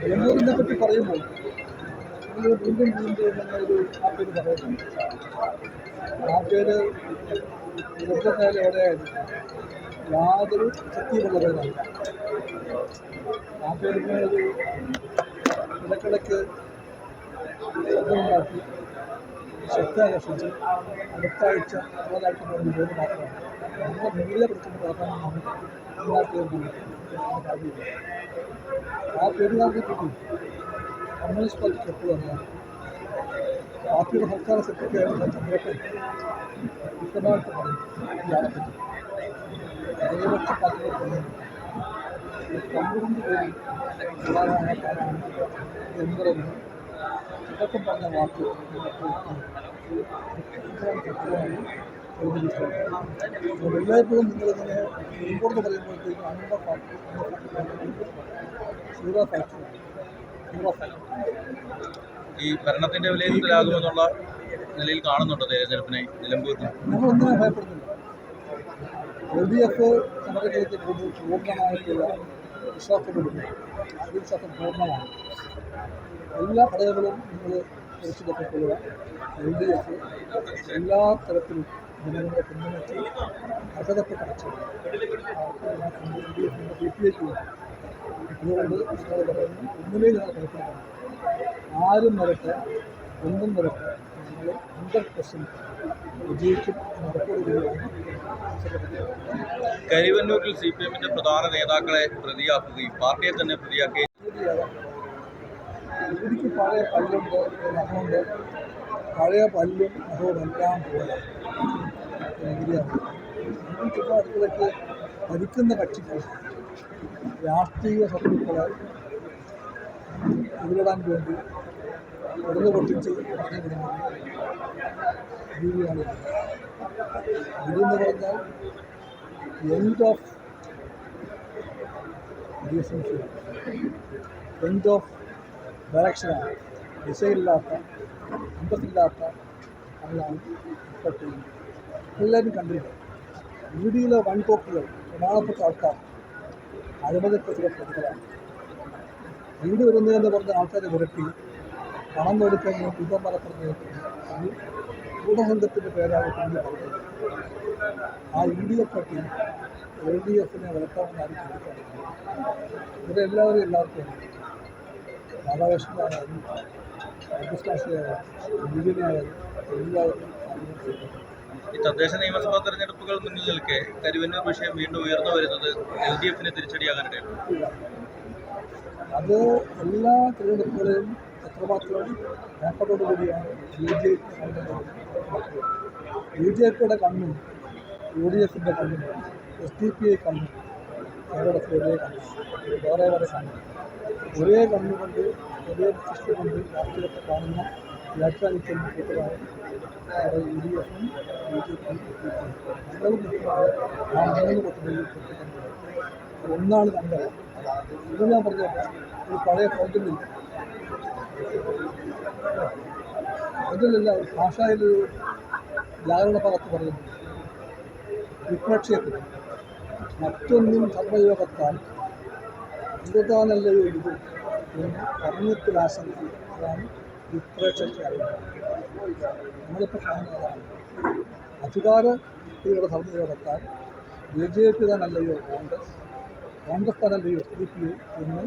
നിലമ്പൂരിനെ പറ്റി പറയുമ്പോൾ വീണ്ടും വീണ്ടും ഒരു ആ പറയുന്നുണ്ട്. ആ പേര് എവിടെയായിരുന്നു യാതൊരു ശക്തിയുമുള്ള പേരല്ല ആ ഒരു ഇടക്കിടക്ക് ശബ്ദമുണ്ടാക്കി ശക്തി ആകർഷിച്ച് അടുത്ത ആഴ്ച പറഞ്ഞു പോകുന്ന മാത്രമാണ്. வெளியில் கொடுத்துட்டு பார்க்கணும் కమ్యూనిస్ట్ పార్టీ చెప్పుకోవాలి పార్టీల హక్కాల శక్తికి ఇక్కడ వచ్చి పార్టీ ఎందరూ చట్టం పడిన వార్తలు చెప్పుకోవాలి എല്ലായ്പ്പോഴും നിങ്ങളിങ്ങനെ മുൻപോട്ട് പറയുമ്പോഴത്തേക്കും അണ്ട ഈ ഭരണത്തിന്റെ വിലയിരുത്തലാകുമെന്നുള്ള നിലയിൽ കാണുന്നുണ്ടോ തെരഞ്ഞെടുപ്പിനെ നിലമ്പൂരിൽ നമ്മളൊന്നിനും ഭയപ്പെടുന്നില്ല എൽ ഡി എഫ് സമരങ്ങൾക്ക് കൂടുതൽ പൂർണമായിട്ടുള്ള വിശ്വാസത്തോടുകൂടി ആത്മവിശ്വാസം പൂർണമാണ് എല്ലാ ഘടകങ്ങളും നിങ്ങൾ കുറിച്ചിടപ്പെട്ടുള്ള എൽ ഡി എഫ് എല്ലാ തരത്തിലും ജനങ്ങളുടെ പിന്തുണച്ച് അർഹതപ്പെട്ട കച്ചവടം പറയുന്നു ഒന്നിലേ ഞങ്ങൾ ആരും വരട്ടെ ഒന്നും വരട്ടെ ഞങ്ങൾ ഹൺഡ്രഡ് പെർസെന്റ് വിജയിക്കും കരിവന്നൂരിൽ സി പി എമ്മിന്റെ പ്രധാന നേതാക്കളെ പ്രതിയാക്കുകയും പാർട്ടിയെ തന്നെ പ്രതിയാക്കുകയും എനിക്ക് പഴയ പല്ലുണ്ട് നഖമുണ്ട് പഴയ പല്ലും നഖവും എല്ലാം പോലെ എതിരെയാണ് ചുറ്റുപാടുകളൊക്കെ ഭരിക്കുന്ന കക്ഷികൾ രാഷ്ട്രീയ ശത്രുക്കളെ എതിരിടാൻ വേണ്ടി ഉടനെ പൊട്ടിച്ച് പറഞ്ഞു വിടുന്നത് രീതിയാണ് ഇതെന്ന് പറഞ്ഞാൽ end of relationship end of ഡയറക്ഷനാണ് ദിശയില്ലാത്ത അന്തസ്സില്ലാത്ത അതാണ് ഇപ്പോഴത്തെ എല്ലാവരും കണ്ടില്ല വീഡിയോയിലെ വൺപോക്കുകൾ പ്രധാനപ്പെട്ട ആൾക്കാർ. അഴിമതിക്കെതിരെ പ്രതികളാണ്. വീട് വരുന്നതെന്ന് പറഞ്ഞ ആൾക്കാരെ വിരട്ടി പണം കൊടുക്കുകയും യുദ്ധം മലപ്പുറത്ത് അത് ഗൂഢസംഘത്തിന്റെ പേരാണ് പിന്നീട് പറഞ്ഞത്. ആ ഇന്ത്യയെ പറ്റി എൽ ഡി എഫിനെ വിലക്കാമെന്ന് ആരും ചിന്തിക്കാറില്ല. ഇവരെല്ലാവരും എല്ലാവർക്കും അറിയാം. രാധാകൃഷ്ണനായാലും കൃഷ്ണാശിയായാലും ബിജുവിനായാലും എല്ലാവരും ഈ തദ്ദേശ നിയമസഭാ തെരഞ്ഞെടുപ്പുകൾ മുന്നിൽ നിൽക്കെ കരുവന്നൂർ വിഷയം വീണ്ടും ഉയർന്നു വരുന്നത് എൽ ഡി എഫിന് തിരിച്ചടിയാകാനിടയുണ്ട് അത് എല്ലാ തിരഞ്ഞെടുപ്പുകളെയും എത്രമാത്രം നേട്ടത്തോടുകൂടിയാണ് B J P B J പിയുടെ കണ്ണും യു ഡി എഫിന്റെ കണ്ണും എസ് ഡി പി ഐ കണ്ണും കേരളത്തിൽ ഒരേ കണ്ണും. വേറെ വേറെ കണ്ണും. ഒരേ കണ്ണുകൊണ്ട് ഒരേ ദൃഷ്ടി കൊണ്ട് രാഷ്ട്രീയത്തെ കാണുന്ന കൂട്ടുകാരൻ അവിടെ യു ഡി എഫും ബി ജെ പിയും ഞങ്ങളും നിൽക്കുന്നത് ആ മൂന്ന് കൊട്ടുകളിൽ ഒന്നാണ് ഇത് ഞാൻ പറഞ്ഞത് ഒരു പഴയ പൗദ്യമില്ല അതിലല്ല ഭാഷയിലൊരു വ്യാകരണ ഭാഗത്ത് പറയുന്നു വിപ്രക്ഷയത്തിൽ മറ്റൊന്നും കർമ്മയോഗത്താൽ എന്തുതാനല്ലയോ ഇത് എന്ന് കർമ്മത്തിലാശങ്ക അതാണ് അറിയുന്നത് നമ്മളിപ്പോൾ കാണുന്നതാണ് അധികാര ഇവിടെ ധർമ്മയോഗത്താൽ ബി ജെ പി തന്നല്ലയോ കോൺഗ്രസ് കോൺഗ്രസ് തന്നല്ലയോ എസ് ഡി പി എന്ന്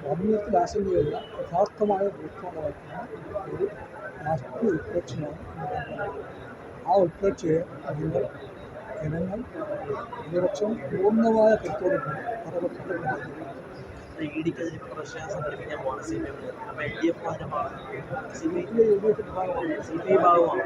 കർമ്മത്തിൽ ആശങ്കയുള്ള യഥാർത്ഥമായ ഭൂസ്വാമ വഹിക്കുന്ന ഒരു രാഷ്ട്രീയ കാണുന്നത്. ആ ഉത്പ്രേക്ഷയെ നിങ്ങൾ ജനങ്ങൾ പ്രതിപക്ഷം പൂർണമായ കരുത്തോടുകൂടി പരപക്ഷത്തിൽ ഇഡിക്കെതിരെ പ്രശ്നം സംഘടിപ്പിക്കാൻ പോകണം സി പി എം അപ്പൊ എൽ ഡി എഫ് ഭാഗമാണ് സി പി സി ഐ ഭാഗമാണ്